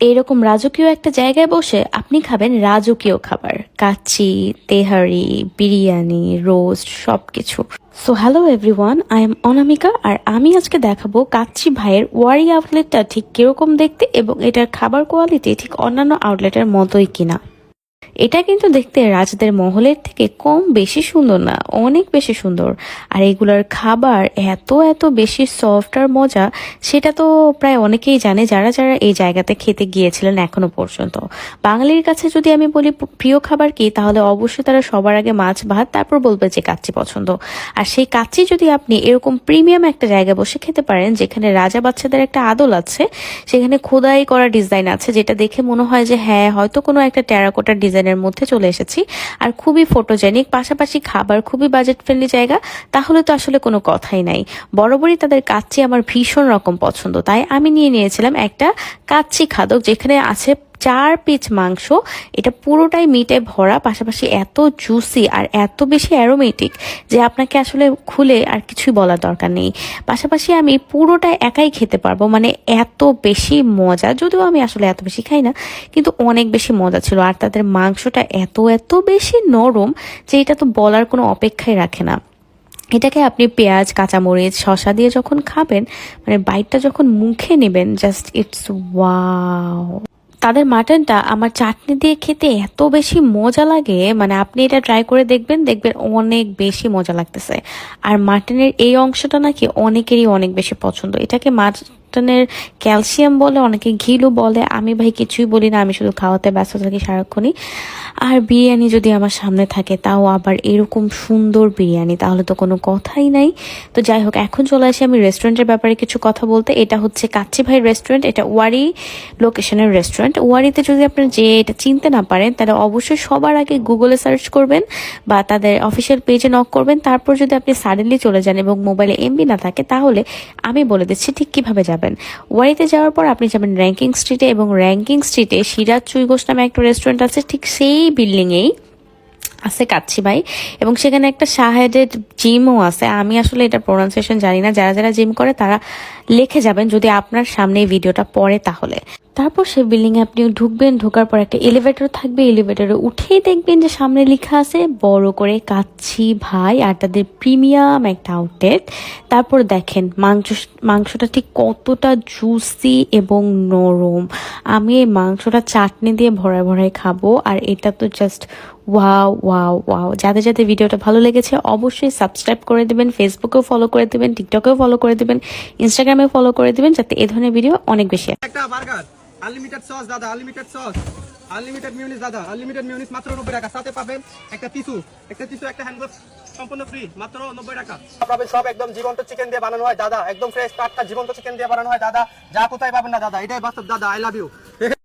এরকম রাজকীয় একটা জায়গায় বসে আপনি খাবেন রাজকীয় খাবার। কাচ্চি, তেহারি, বিরিয়ানি, রোস্ট, সবকিছু। So hello everyone I am Anamika আর আমি আজকে দেখাবো কাচ্চি ভাইয়ের ওয়ারি আউটলেটটা ঠিক কীরকম দেখতে এবং এটার খাবার কোয়ালিটি ঠিক অন্যান্য আউটলেটের মতোই কিনা। এটা কিন্তু দেখতে রাজাদের মহলের থেকে কম বেশি সুন্দর না, অনেক বেশি সুন্দর। আর এগুলার খাবার এত এত বেশি সফট আর মজা, সেটা তো প্রায় অনেকেই জানে যারা যারা এই জায়গাতে খেতে গিয়েছিলেন এখনও পর্যন্ত। বাঙালির কাছে যদি আমি বলি প্রিয় খাবার কি, তাহলে অবশ্যই তারা সবার আগে মাছ, ভাত, তারপর বলবে যে কাচ্চি পছন্দ। আর সেই কাচ্চি যদি আপনি এরকম প্রিমিয়াম একটা জায়গায় বসে খেতে পারেন, যেখানে রাজা বাচ্চাদের একটা আদল আছে, সেখানে খোদাই করা ডিজাইন আছে, যেটা দেখে মনে হয় যে হ্যাঁ হয়তো কোনো একটা টেরাকোটার ডিজাইনের মধ্যে চলে এসেছি। আর খুবই ফটোজেনিক পাশাপাশি খাবার খুবই বাজেট ফ্রেন্ডলি জায়গা, তাহলে তো আসলে কোনো কথাই নাই। বরাবরই তাদের কাচ্চি আমার ভীষণ রকম পছন্দ, তাই আমি নিয়ে নিয়েছিলাম একটা কাচ্চি খাদক যেখানে আছে চার পিচ মাংস, এটা পুরোটাই মিটে ভরা, পাশাপাশি এত জুসি আর এত বেশি অ্যারোমেটিক যে আপনাকে আসলে খুলে আর কিছুই বলার দরকার নেই। পাশাপাশি আমি পুরোটা একাই খেতে পারব মানে এত বেশি মজা, যদিও আমি আসলে এত বেশি খাই না, কিন্তু অনেক বেশি মজা ছিল। আর তাদের মাংসটা এত এত বেশি নরম যে এটা তো বলার কোনো অপেক্ষাই রাখে না। এটাকে আপনি পেঁয়াজ, কাঁচামরিচ, শসা দিয়ে যখন খাবেন মানে বাইটটা যখন মুখে নেবেন জাস্ট ইটস ওয়াও তাদের মাটনটা আমার চাটনি দিয়ে খেতে এত বেশি মজা লাগে। মানে আপনি এটা ট্রাই করে দেখবেন দেখবেন অনেক বেশি মজা লাগতেছে। আর মাটনের এই অংশটা নাকি অনেকেরই অনেক বেশি পছন্দ। এটাকে মাটনের ক্যালসিয়াম বলে, অনেকে ঘিলু বলে। আমি ভাই কিছুই বলি না, আমি শুধু খাওয়াতে ব্যস্ত থাকি সারাক্ষণই। আর বিরিয়ানি যদি আমার সামনে থাকে, তাও আবার এরকম সুন্দর বিরিয়ানি, তাহলে তো কোনো কথাই নাই। তো যাই হোক, এখন চলে আসি আমি রেস্টুরেন্টের ব্যাপারে কিছু কথা বলতে। এটা হচ্ছে কাচ্চি ভাই রেস্টুরেন্ট, এটা ওয়ারি লোকেশনের রেস্টুরেন্ট। ওয়ারিতে যদি আপনার যে এটা চিনতে না পারেন, তাহলে অবশ্যই সবার আগে গুগলে সার্চ করবেন বা তাদের অফিসিয়াল পেজে নক করবেন। তারপর যদি আপনি সাডেনলি চলে যান এবং মোবাইলে এমবি না থাকে, তাহলে আমি বলে দিচ্ছি ঠিক কীভাবে যাবেন। ওয়ারিতে যাওয়ার পর আপনি যাবেন র্যাঙ্কিং স্ট্রিটে এবং র্যাঙ্কিং স্ট্রিটে সিরাজ চুইঘোষ নামে একটা রেস্টুরেন্ট আছে, ঠিক সেই বিল্ডিংয়েই আছে কাচ্ছি ভাই। এবং সেখানে একটা শাহেদের জিমও আছে। আমি আসলে এটা প্রোনাউন্সিয়েশন জানি না। যারা যারা জিম করে তারা লিখে যাবেন যদি আপনার সামনে এই ভিডিওটা পড়ে তাহলে। তারপর সেই বিল্ডিং এ আপনি ঢুকবেন। ঢোকার পর একটা এলিভেটর থাকবে। এলিভেটরে উঠেই দেখবেন যে সামনে লেখা আছে, বড় করে কাচ্ছি ভাই আর তাদের প্রিমিয়াম একটা আউটলেট তারপর দেখেন, মাংস, মাংসটা ঠিক কতটা জুসি এবং নরম। আমি এই মাংসটা চাটনি দিয়ে ভরায় ভরায় খাব। আর এটা তো জাস্ট ওয়াও ওয়াও ওয়াও যাদের যাদের ভিডিওটা ভালো লেগেছে অবশ্যই সাবস্ক্রাইব করে দেবেন ফেসবুকেও ফলো করে দেবেন টিকটকেও ফলো করে দেবেন ইনস্টাগ্রামেও ফলো করে দেবেন যাতে এ ধরনের ভিডিও অনেক বেশি একটা বার্গার আনলিমিটেড সস দাদা আনলিমিটেড সস আনলিমিটেড মিউনিস দাদা আনলিমিটেড মিউনিস মাত্র নব্বই টাকা। সাথে পাবেন একটা টিস্যু একটা টিস্যু একটা হ্যান্ড সম্পূর্ণ ফ্রি মাত্র নব্বই টাকা। পাবেন সব একদম জীবন্ত চিকেন দিয়ে বানানো হয় দাদা। একদম ফ্রেশ টাটকা জীবন্ত চিকেন দিয়ে বানানো হয় দাদা। যা কোথায় পাবেন না দাদা। এটাই বাস্তব দাদা আই লাভ ইউ